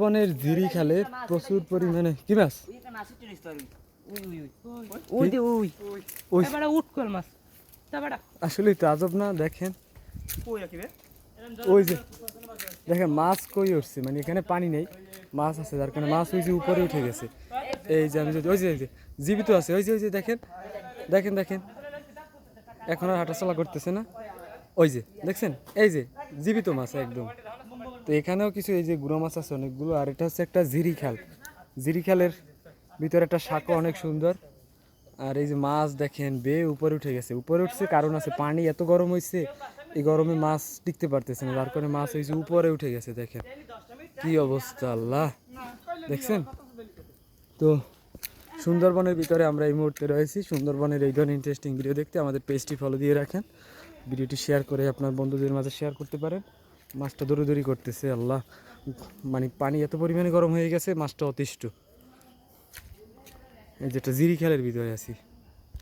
বনের ঝিরি খালে প্রচুর পরিমাণে। কি মাছ? আসলে তো আজব না? দেখেন। ওই যে দেখেন মাছ কই উঠছে? মানে এখানে পানি নেই। মাছ আছে যার কারণে মাছ ওই যে উপরে উঠে গেছে। এই যে আমি যদি ওই যে ওই যে জীবিত আছে। ওই যে ওই যে দেখেন। দেখেন দেখেন। এখন আর হাঁটাচলা করতেছে না। ওই যে দেখছেন? এই যে জীবিত মাছ একদম। তো এখানেও কিছু এই যে গুঁড়ো মাছ আছে অনেকগুলো, আর এটা হচ্ছে একটা জিরি খাল। জিরি খালের ভিতরে একটা শাকও অনেক সুন্দর। আর এই যে মাছ দেখেন, বে উপরে উঠে গেছে। উপরে উঠছে কারণ আছে, পানি এত গরম হয়েছে এই গরমে মাছ টিকতে পারতেছে না। যার কারণে মাছ হয়েছে উপরে উঠে গেছে, দেখেন। কি অবস্থা, আল্লাহ! দেখছেন? তো সুন্দরবনের ভিতরে আমরা এই মুহূর্তে রয়েছি। সুন্দরবনের এই ধরনের ইন্টারেস্টিং ভিডিও দেখতে আমাদের পেজটি ফলো দিয়ে রাখেন। ভিডিওটি শেয়ার করে আপনার বন্ধুদের মাঝে শেয়ার করতে পারেন। মাছটা দৌড়ি করতেছে, আল্লাহ। মানে পানি এত পরিমাণে গরম হয়ে গেছে, মাছটা অতিষ্ঠ। যেটা জিরি খেলের ভিতরে আছি।